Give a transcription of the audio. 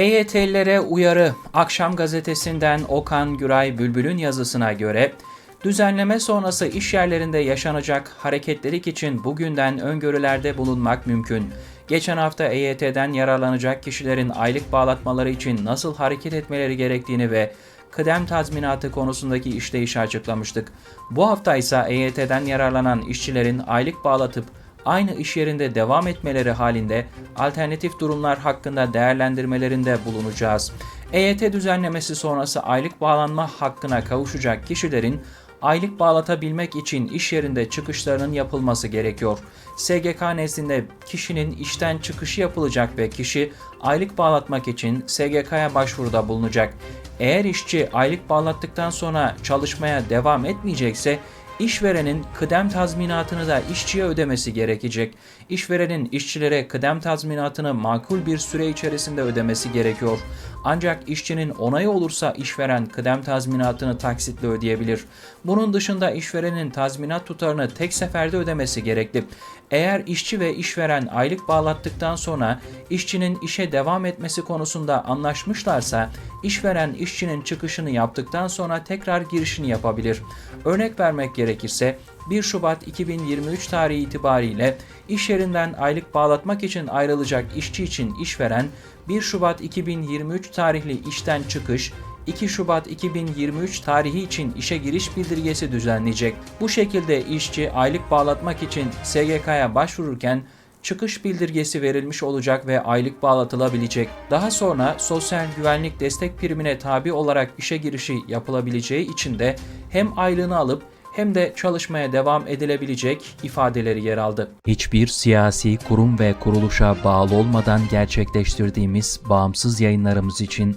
EYT'lilere uyarı. Akşam gazetesinden Okan Güray Bülbül'ün yazısına göre düzenleme sonrası iş yerlerinde yaşanacak hareketlilik için bugünden öngörülerde bulunmak mümkün. Geçen hafta EYT'den yararlanacak kişilerin aylık bağlatmaları için nasıl hareket etmeleri gerektiğini ve kıdem tazminatı konusundaki işleyişi açıklamıştık. Bu hafta ise EYT'den yararlanan işçilerin aylık bağlatıp aynı iş yerinde devam etmeleri halinde alternatif durumlar hakkında değerlendirmelerinde bulunacağız. EYT düzenlemesi sonrası aylık bağlanma hakkına kavuşacak kişilerin aylık bağlatabilmek için iş yerinde çıkışlarının yapılması gerekiyor. SGK nezdinde kişinin işten çıkışı yapılacak ve kişi aylık bağlatmak için SGK'ya başvuruda bulunacak. Eğer işçi aylık bağlattıktan sonra çalışmaya devam etmeyecekse İşverenin kıdem tazminatını da işçiye ödemesi gerekecek. İşverenin işçilere kıdem tazminatını makul bir süre içerisinde ödemesi gerekiyor. Ancak işçinin onayı olursa işveren kıdem tazminatını taksitle ödeyebilir. Bunun dışında işverenin tazminat tutarını tek seferde ödemesi gerekli. Eğer işçi ve işveren aylık bağlattıktan sonra işçinin işe devam etmesi konusunda anlaşmışlarsa işveren işçinin çıkışını yaptıktan sonra tekrar girişini yapabilir. Örnek vermek gerekirse 1 Şubat 2023 tarihi itibariyle iş yerinden aylık bağlatmak için ayrılacak işçi için işveren 1 Şubat 2023 tarihli işten çıkış 2 Şubat 2023 tarihi için işe giriş bildirgesi düzenleyecek. Bu şekilde işçi aylık bağlatmak için SGK'ya başvururken çıkış bildirgesi verilmiş olacak ve aylık bağlatılabilecek. Daha sonra sosyal güvenlik destek primine tabi olarak işe girişi yapılabileceği için de hem aylığını alıp hem de çalışmaya devam edilebilecek ifadeleri yer aldı. Hiçbir siyasi kurum ve kuruluşa bağlı olmadan gerçekleştirdiğimiz bağımsız yayınlarımız için